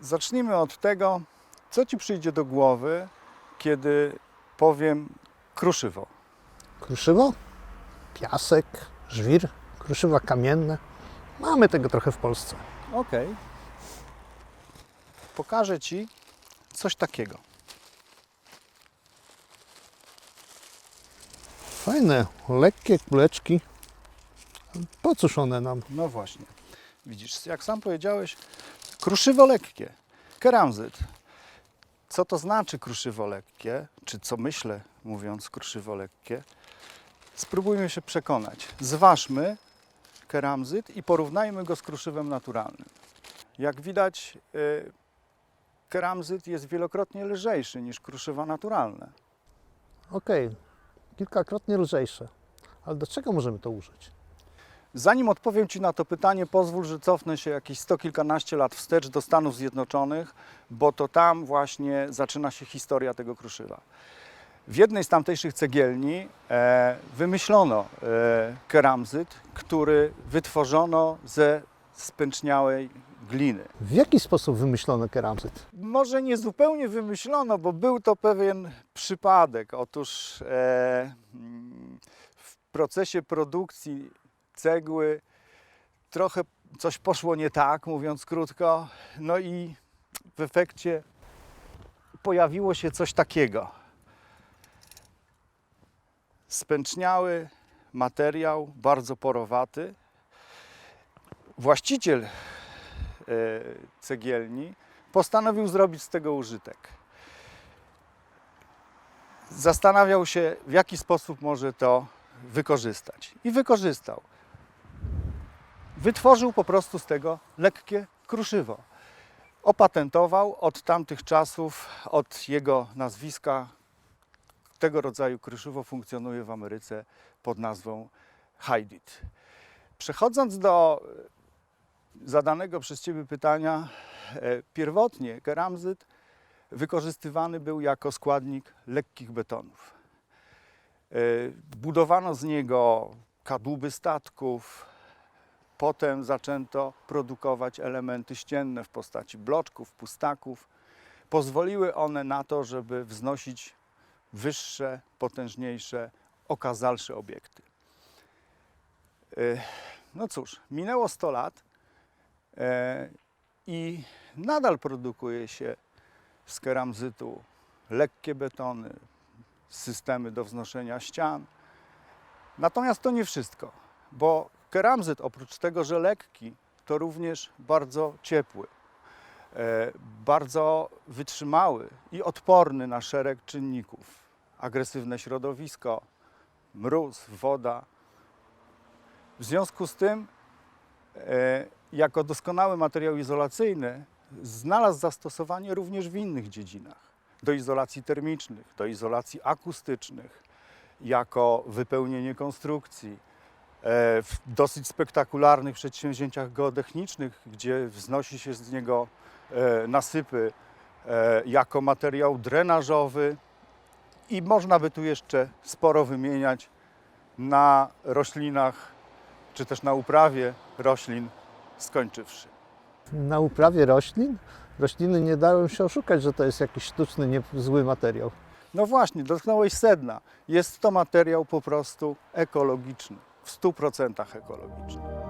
Zacznijmy od tego, co Ci przyjdzie do głowy, kiedy powiem kruszywo. Kruszywo, piasek, żwir, kruszywa kamienne. Mamy tego trochę w Polsce. Okej. Pokażę Ci coś takiego. Fajne, lekkie kuleczki. Po cóż one nam? No właśnie. Widzisz, jak sam powiedziałeś, kruszywo lekkie, keramzyt. Co to znaczy kruszywo lekkie, czy co myślę mówiąc kruszywo lekkie? Spróbujmy się przekonać. Zważmy keramzyt i porównajmy go z kruszywem naturalnym. Jak widać, y, keramzyt jest wielokrotnie lżejszy niż kruszywa naturalne. Okej, kilkakrotnie lżejsze. Ale do czego możemy to użyć? Zanim odpowiem Ci na to pytanie, pozwól, że cofnę się jakieś sto kilkanaście lat wstecz do Stanów Zjednoczonych, bo to tam właśnie zaczyna się historia tego kruszywa. W jednej z tamtejszych cegielni e, wymyślono e, keramzyt, który wytworzono ze spęczniałej gliny. W jaki sposób wymyślono keramzyt? Może nie zupełnie wymyślono, bo był to pewien przypadek. Otóż e, w procesie produkcji cegły trochę coś poszło nie tak, mówiąc krótko, no i w efekcie pojawiło się coś takiego. Spęczniały materiał, bardzo porowaty. Właściciel e, cegielni postanowił zrobić z tego użytek. Zastanawiał się, w jaki sposób może to wykorzystać. I wykorzystał. Wytworzył po prostu z tego lekkie kruszywo. Opatentował od tamtych czasów, od jego nazwiska, tego rodzaju kruszywo funkcjonuje w Ameryce pod nazwą Hydit. Przechodząc do zadanego przez Ciebie pytania, e, pierwotnie keramzyt wykorzystywany był jako składnik lekkich betonów. E, Budowano z niego kadłuby statków, potem zaczęto produkować elementy ścienne w postaci bloczków, pustaków. Pozwoliły one na to, żeby wznosić wyższe, potężniejsze, okazalsze obiekty. No cóż, minęło 100 lat e, i nadal produkuje się z keramzytu lekkie betony, systemy do wznoszenia ścian. Natomiast to nie wszystko, bo keramzyt oprócz tego, że lekki, to również bardzo ciepły, e, bardzo wytrzymały i odporny na szereg czynników. Agresywne środowisko, mróz, woda. W związku z tym, e, jako doskonały materiał izolacyjny, znalazł zastosowanie również w innych dziedzinach. Do izolacji termicznych, do izolacji akustycznych, jako wypełnienie konstrukcji, w dosyć spektakularnych przedsięwzięciach geotechnicznych, gdzie wznosi się z niego e, nasypy, e, jako materiał drenażowy i można by tu jeszcze sporo wymieniać na roślinach, czy też na uprawie roślin skończywszy. Na uprawie roślin? Rośliny nie dają się oszukać, że to jest jakiś sztuczny, nie, zły materiał. No właśnie, dotknąłeś sedna. Jest to materiał po prostu ekologiczny, w 100% ekologiczny.